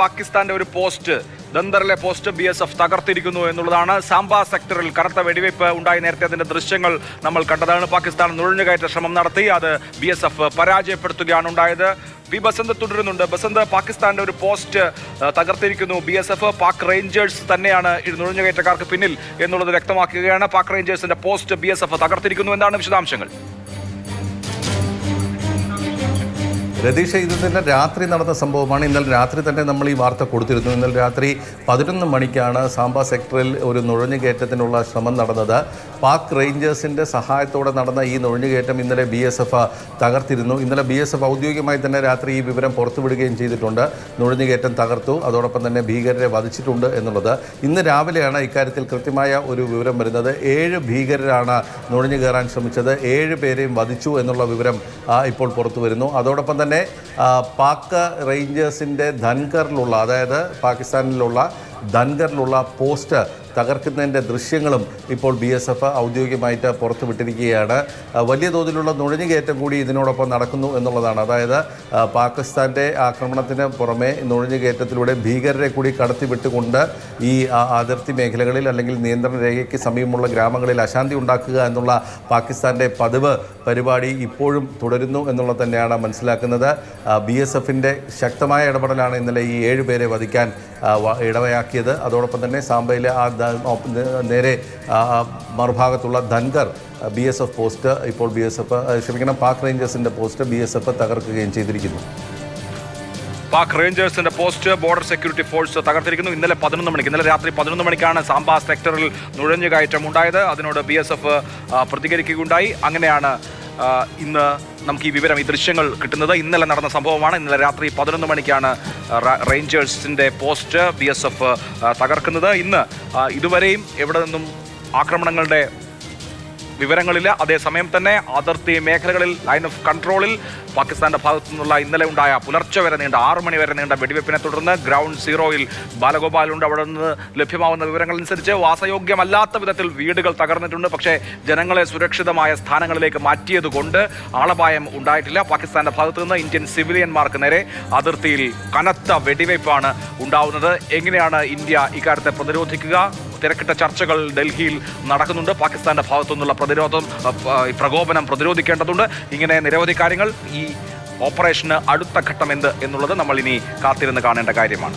പാകിസ്ഥാന്റെ ഒരു പോസ്റ്റ് ദന്തറിലെ പോസ്റ്റ് ബി എസ് എഫ് തകർത്തിരിക്കുന്നു എന്നുള്ളതാണ് സാംബ സെക്ടറിൽ കനത്ത വെടിവയ്പ് ഉണ്ടായി നേരത്തെ അതിന്റെ ദൃശ്യങ്ങൾ നമ്മൾ കണ്ടതാണ്. പാകിസ്ഥാൻ നുഴഞ്ഞുകയറ്റ ശ്രമം നടത്തി അത് ബി എസ് എഫ് പരാജയപ്പെടുത്തുകയാണ് ഉണ്ടായത്. പി ബസന്ത് തുടരുന്നുണ്ട്. ബസന്ത് പാകിസ്ഥാന്റെ ഒരു post തകർത്തിരിക്കുന്നു. B S F Pak rangers തന്നെയാണ് ഇത് നുഴഞ്ഞുകയറ്റക്കാർക്ക് പിന്നിൽ എന്നുള്ളത് വ്യക്തമാക്കുകയാണ്. പാക് റേഞ്ചേഴ്സിന്റെ പോസ്റ്റ് ബി എസ് എഫ് തകർത്തിരിക്കുന്നു. എന്താണ് വിശദാംശങ്ങൾ? രതീഷ ഇത് തന്നെ രാത്രി നടന്ന സംഭവമാണ്. ഇന്നലെ രാത്രി തന്നെ നമ്മൾ ഈ വാർത്ത കൊടുത്തിരുന്നു. ഇന്നലെ രാത്രി പതിനൊന്ന് മണിക്കാണ് സാമ്പ സെക്ടറിൽ ഒരു നുഴഞ്ഞുകയറ്റത്തിനുള്ള ശ്രമം നടന്നത്. പാക് റേഞ്ചേഴ്സിന്റെ സഹായത്തോടെ നടന്ന ഈ നുഴഞ്ഞുകയറ്റം ഇന്നലെ ബി എസ് എഫ് തകർത്തിരുന്നു. ഇന്നലെ ബി എസ് എഫ് ഔദ്യോഗികമായി തന്നെ രാത്രി ഈ വിവരം പുറത്തുവിടുകയും ചെയ്തിട്ടുണ്ട്. നുഴഞ്ഞുകയറ്റം തകർത്തു. അതോടൊപ്പം തന്നെ ഭീകരരെ വധിച്ചിട്ടുണ്ട് എന്നുള്ളത്. ഇന്ന് രാവിലെയാണ് ഇക്കാര്യത്തിൽ കൃത്യമായ ഒരു വിവരം വരുന്നത്. ഏഴ് ഭീകരരാണ് നുഴഞ്ഞു കയറാൻ ശ്രമിച്ചത്. ഏഴ് പേരെയും വധിച്ചു എന്നുള്ള വിവരം ഇപ്പോൾ പുറത്തു വരുന്നു അതോടൊപ്പം തന്നെ ആ, പാക് റേഞ്ചേഴ്സിന്റെ ധൻകറിലുള്ള അതായത് പാകിസ്ഥാനിലുള്ള ധൻകറിലുള്ള പോസ്റ്റ് തകർക്കുന്നതിന്റെ ദൃശ്യങ്ങളും ഇപ്പോൾ ബി എസ് എഫ് ഔദ്യോഗികമായിട്ട് പുറത്തുവിട്ടിരിക്കുകയാണ്. വലിയ തോതിലുള്ള നുഴഞ്ഞുകയറ്റം കൂടി ഇതിനോടൊപ്പം നടക്കുന്നു എന്നുള്ളതാണ്. അതായത് പാകിസ്ഥാന്റെ ആക്രമണത്തിന് പുറമെ നുഴഞ്ഞുകയറ്റത്തിലൂടെ ഭീകരരെ കൂടി കടത്തിവിട്ടുകൊണ്ട് ഈ അതിർത്തി മേഖലകളിൽ അല്ലെങ്കിൽ നിയന്ത്രണ രേഖയ്ക്ക് സമീപമുള്ള ഗ്രാമങ്ങളിൽ അശാന്തി ഉണ്ടാക്കുക എന്നുള്ള പാകിസ്ഥാന്റെ പതിവ് പരിപാടി ഇപ്പോഴും തുടരുന്നു എന്നുള്ളത് തന്നെയാണ് മനസ്സിലാക്കുന്നത്. ബി എസ് എഫിന്റെ ശക്തമായ ഇടപെടലാണ് ഇന്നലെ ഈ ഏഴുപേരെ വധിക്കാൻ ഇടവയാക്കിയത്. അതോടൊപ്പം തന്നെ സാമ്പയിലെ ആ നേരെ മറുഭാഗത്തുള്ള Dhankar B S F post ഇപ്പോൾ ബി എസ് എഫ് ക്ഷമിക്കണം പാക് റേഞ്ചേഴ്സിന്റെ പോസ്റ്റ് ബി എസ് എഫ് തകർക്കുകയും ചെയ്തിരിക്കുന്നു. പാക് റേഞ്ചേഴ്സിന്റെ പോസ്റ്റ് ബോർഡർ സെക്യൂരിറ്റി ഫോഴ്സ് തകർത്തിരിക്കുന്നു. ഇന്നലെ പതിനൊന്ന് മണിക്ക് ഇന്നലെ രാത്രി പതിനൊന്ന് മണിക്കാണ് സാംബ സെക്ടറിൽ നുഴഞ്ഞുകയറ്റം ഉണ്ടായത് അതിനോട് ബി എസ് എഫ് പ്രതികരിക്കുകയുണ്ടായി. അങ്ങനെയാണ് ഇന്ന് നമുക്ക് ഈ വിവരം ഈ ദൃശ്യങ്ങൾ കിട്ടുന്നത്. ഇന്നലെ നടന്ന സംഭവമാണ്. ഇന്നലെ രാത്രി പതിനൊന്ന് മണിക്കാണ് റേഞ്ചേഴ്സിന്റെ പോസ്റ്റ് ബി എസ് എഫ് തകർക്കുന്നത്. ഇന്ന് ഇതുവരെയും എവിടെ നിന്നും ആക്രമണങ്ങളുടെ വിവരങ്ങളില്ല. അതേസമയം തന്നെ അതിർത്തി മേഖലകളിൽ ലൈൻ ഓഫ് കൺട്രോളിൽ പാകിസ്ഥാന്റെ ഭാഗത്തു നിന്നുള്ള ഇന്നലെ ഉണ്ടായ പുലർച്ചെ വരെ നീണ്ട ആറു മണി വരെ നീണ്ട വെടിവെപ്പിനെ തുടർന്ന് ഗ്രൗണ്ട് സീറോയിൽ ബാലഗോപാലുണ്ട് അവിടെ നിന്ന് ലഭ്യമാവുന്ന വിവരങ്ങൾ അനുസരിച്ച് വാസയോഗ്യമല്ലാത്ത വിധത്തിൽ വീടുകൾ തകർന്നിട്ടുണ്ട്. പക്ഷേ ജനങ്ങളെ സുരക്ഷിതമായ സ്ഥാനങ്ങളിലേക്ക് മാറ്റിയതുകൊണ്ട് ആളപായം ഉണ്ടായിട്ടില്ല. പാകിസ്ഥാന്റെ ഭാഗത്തു നിന്ന് ഇന്ത്യൻ സിവിലിയന്മാർക്ക് നേരെ അതിർത്തിയിൽ കനത്ത വെടിവയ്പ്പാണ് ഉണ്ടാവുന്നത്. എങ്ങനെയാണ് ഇന്ത്യ ഇക്കാര്യത്തെ പ്രതിരോധിക്കുക? തിരക്കിട്ട ചർച്ചകൾ ഡൽഹിയിൽ നടക്കുന്നുണ്ട്. പാകിസ്ഥാന്റെ ഭാഗത്തു നിന്നുള്ള പ്രതിരോധം പ്രകോപനം പ്രതിരോധിക്കേണ്ടതുണ്ട്. ഇങ്ങനെ നിരവധി കാര്യങ്ങൾ ഈ ഓപ്പറേഷന് അടുത്ത ഘട്ടം എന്ത് എന്നുള്ളത് നമ്മൾ ഇനി കാത്തിരുന്ന് കാണേണ്ട കാര്യമാണ്.